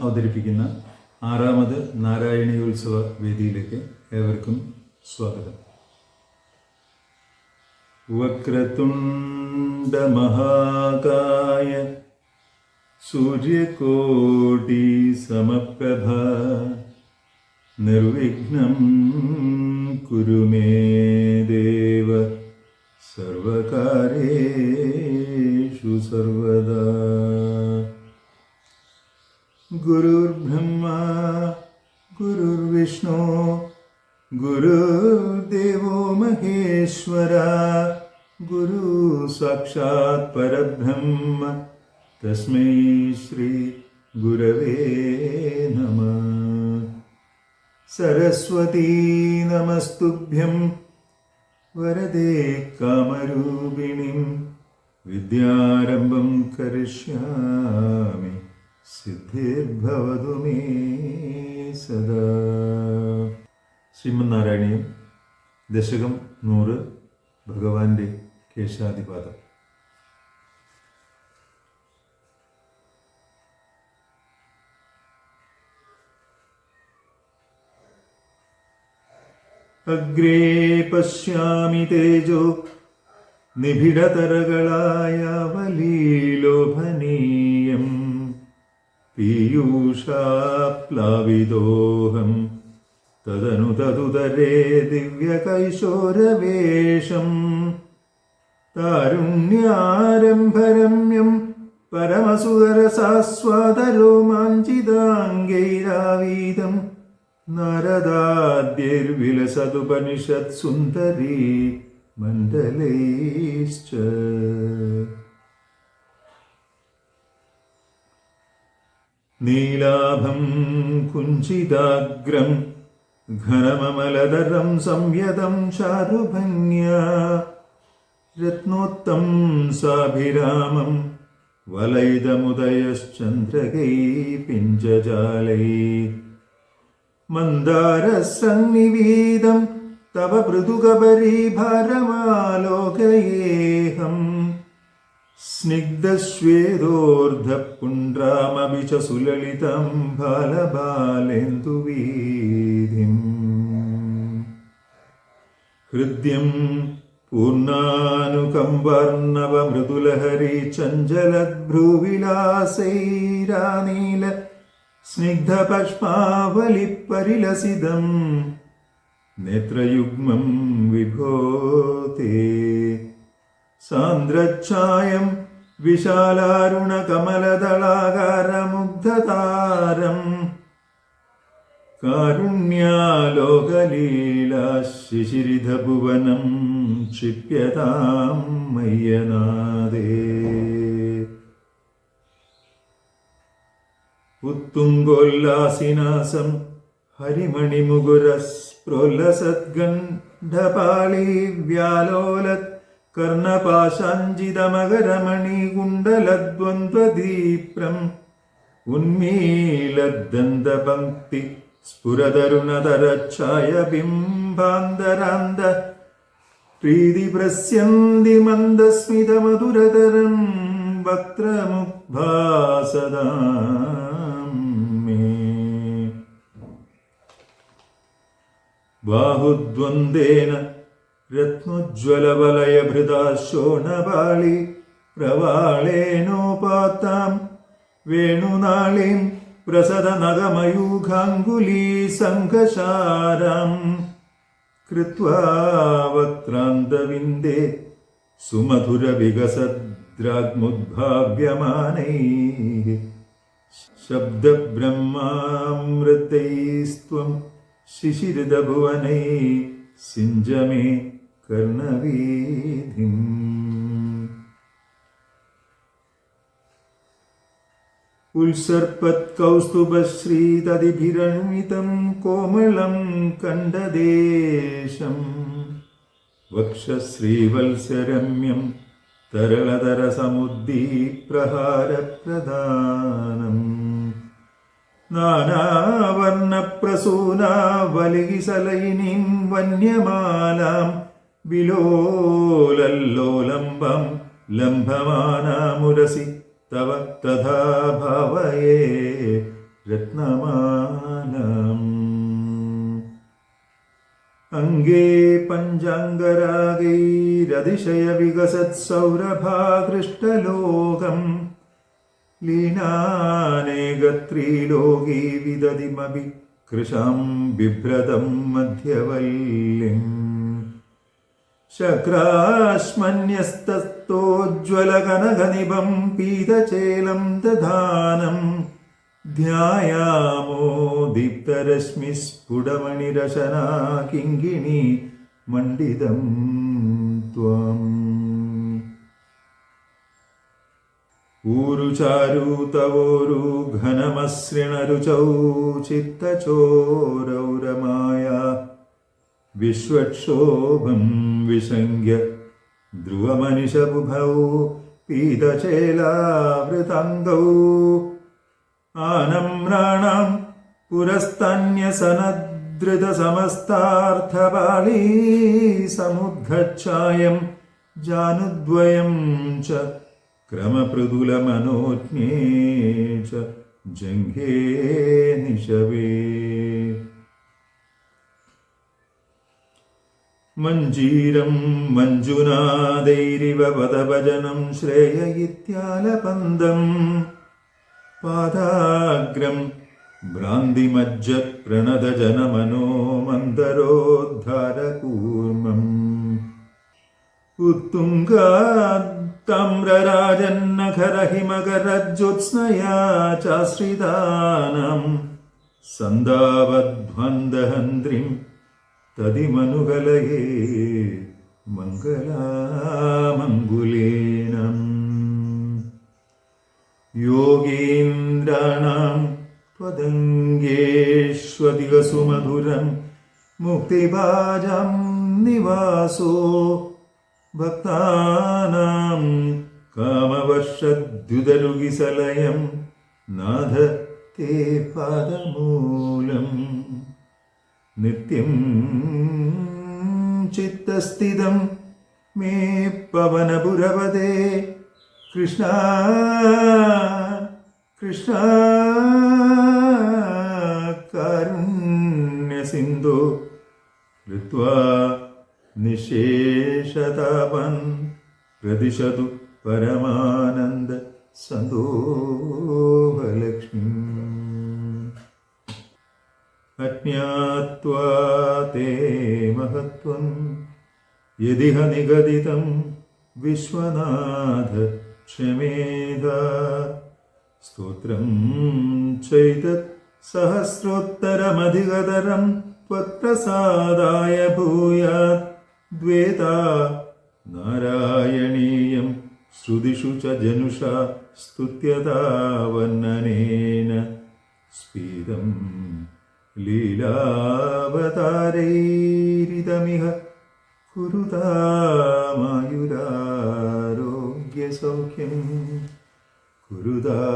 അവതരിപ്പിക്കുന്ന ആറാമത് നാരായണീയോത്സവ വേദിയിലേക്ക് ഏവർക്കും സ്വാഗതം. വക്രതുണ്ടമഹാകായ സൂര്യകോടി സമപ്രഭ നിർവിഘ്നം കുരുമേ ദേവ സർവകാരേഷു സർവദാ गुरुर्ब्रह्मा गुरुर्विष्णु गुरुर्देवो महेश्वरा गुरु साक्षात् परब्रह्म तस्मै श्रीगुरवे नमः। सरस्वती नमस्तुभ्यं वरदे कामरूपिणीं विद्यारम्भं करिष्यामि। സിദ്ധിർഭവതു മേ ശ്രീമന്നാരായണീയം ദശകം നൂറ് ഭഗവാന്റെ കേശാധിപാതം അഗ്രേ പശ്യാമി തേജോ നിബിഡതരകളായ വലീലോഭനീയം പീയൂഷാപ്ലാവിദോഹം. തദനു തതുതരേ ദിവ്യകൈശോരവേഷം. താരുണ്യാരംഭരമ്യം പരമസുതരസാസ്വാദരോമാഞ്ചിതാംഗൈരാവീതം നരദാദ്യൈർവിലസതുപനിഷത്സുന്ദരീ മണ്ഡലൈശ്ച നീലാഭം കുഞ്ചിതാഗ്രം ഘനമമലതരം സംയതം ചാരുഭന്യ രത്നോത്തം സാഭിരാമം വലൈതമുദയശ്ചന്ദ്രകൈ പിഞ്ചജാലൈ. മന്ദാരസന്നിവേദം തവ മൃദുകബരീഭാരമാലോകയേഹം സ്നിഗ്ധശ്വേതോർധപുണ്ട്രാമപി ച സുലളിതം ബാലബാലേന്ദുവീതിം ഹൃദ്യം പൂർണാനുകമ്പർണവമൃദുലഹരി ചഞ്ചലഭ്രൂവിലാസൈരാനീല സ്നിഗ്ധപഷ്പാവലിപ്പരിലസിതം നേത്രയുഗ്മം വിഭോതേ. സാന്ദ്രച്ഛായം വിശാലാരുണകമലതളാകാരമുഗ്ധതാരം. കാരുണ്യാലോകലീലാശിശിരിധഭുവനം ക്ഷിപ്യതാം മയ്യനാദേ. ഉത്തുംഗോല്ലാസിനാസം ഹരിമണിമുകുരസ്പ്രോല്ലസദ്ഗണ്ഡപാളി കർണപാശാഞ്ചിതമകരമണികുണ്ടലദ്വന്ദ്വദീപ്രം ഉന്മീലദ്ദന്തപങ്ക്തി സ്ഫുരതരുണതരച്ഛായ ബിംബാന്തരാന്ത പ്രീതിപ്രസ്യന്തി മന്ദസ്മിതമധുരതരം വക്രമുഗ്ഭാസദാം മേ ബാഹുദ്വന്ദ്വേന രത്നോജ്വലവലയഭൃതാ ശോണപാളി പ്രവാളേനോപാത്താം വേണുനാളീം പ്രസദനഗമയൂഖാങ്കുലീ സംഘശാരാം കൃത്വാ വക്രാന്തവിന്ദേ സുമധുരവികസദ്രാഗ്മുദ്ഭാവ്യമാനൈः ശബ്ദബ്രഹ്മാമൃതൈസ്ത്വം കർണവീധിം ഉത്സർപ്പത്കൗസ്തുഭശ്രീതതിഭിരൺമിതം കോമളം കണ്ടദേശം. വക്ഷശ്രീവത്സരമ്യം തരളതരസമുദ്ദീപ്രഹാരപ്രധാനം നാനാവർണപ്രസൂനാവലികിസലൈനീം വന്യമാലാം വിലോലല്ലോലംബം ലംഭമാനമുരസി തവ തഥാ ഭവയേ രത്നമാലം അംഗേ പഞ്ചാംഗരാഗൈരതിശയവികസത്സൗരഭാകൃഷ്ടലോകം ലീനാനേകത്രീലോകീ വിദതിമപി കൃശാം ബിഭ്രതം മധ്യവല്ലിം ശക്രാശ്മന്യസ്തോജ്വലകനകനിഭം പീതചേലം ദധാനം. ധ്യായാമോ ദീപ്തരശ്മിസ്ഫുടമണിരശനാ കിങ്കിണി മണ്ഡിതം ത്വം. ഊരുചാരു തവോരു ഘനമസൃണരുചൗ ചിത്തചോരൗരമായ വിശ്വക്ഷോഭം വിശങ്ക്യ ധ്രുവമനിഷബുഭൗ പീതചേലാവൃതംഗൗ ആനമ്രാണാം പുരസ്തന്യസനദ്രുതസമസ്താർത്ഥപാളീ സമുദ്ഘച്ഛായം ജാനുദ്വയം ച ക്രമപൃതുലമനോജ്ഞേ ച ജംഘേ നിശവേ. മഞ്ജീരം മഞ്ജുനാദൈരിവ പദഭജനം ശ്രേയ ഇത്യാലപന്തം പാദാഗ്രം ഭ്രാന്തിമജ്ജ പ്രണതജനമനോ മന്ദരോദ്ധാരകൂർമ്മം ഉത്തുംഗാത്തമ്രരാജന്നഖരഹിമകരജ്യോത്സ്നയാ ചാശ്രിതാനാം സന്ദാവധ്വന്ദഹന്ത്രിം തതിമനുകലയേ മംഗളാമംഗുലേനം യോഗീന്ദ്രാണാം त्वदङ्गेष्वधिकसुमधुरं मुक्तिभाजं निवासो भक्तानां कामवर्षद्युदरुगिसलयं नाथ ते पादमूलम् നിത്യം ചിത്തസ്ഥിതം മേ പവനപുരവതേ. കൃഷ്ണ കൃഷ്ണ കാരുണ്യസിന്ധു കൃത്വാ നിശേഷതാപൻ പ്രതിശതു പരമാനന്ദ സന്തോഹലക്ഷ്മി अज्ञात्वा ते महत्त्वं यदिह निगदितं विश्वनाथ क्षमेधा स्तोत्रं चैतत् सहस्रोत्तरमधिगतरं त्वत्प्रसादाय भूयात् द्वेता नारायणीयं श्रुतिषु च जनुषा स्तुत्यता वर्णनेन ലീലാവതാരൈരിതമിഹ കുരുതാമായുരാരോഗ്യസൗഖ്യം. കുരുതാ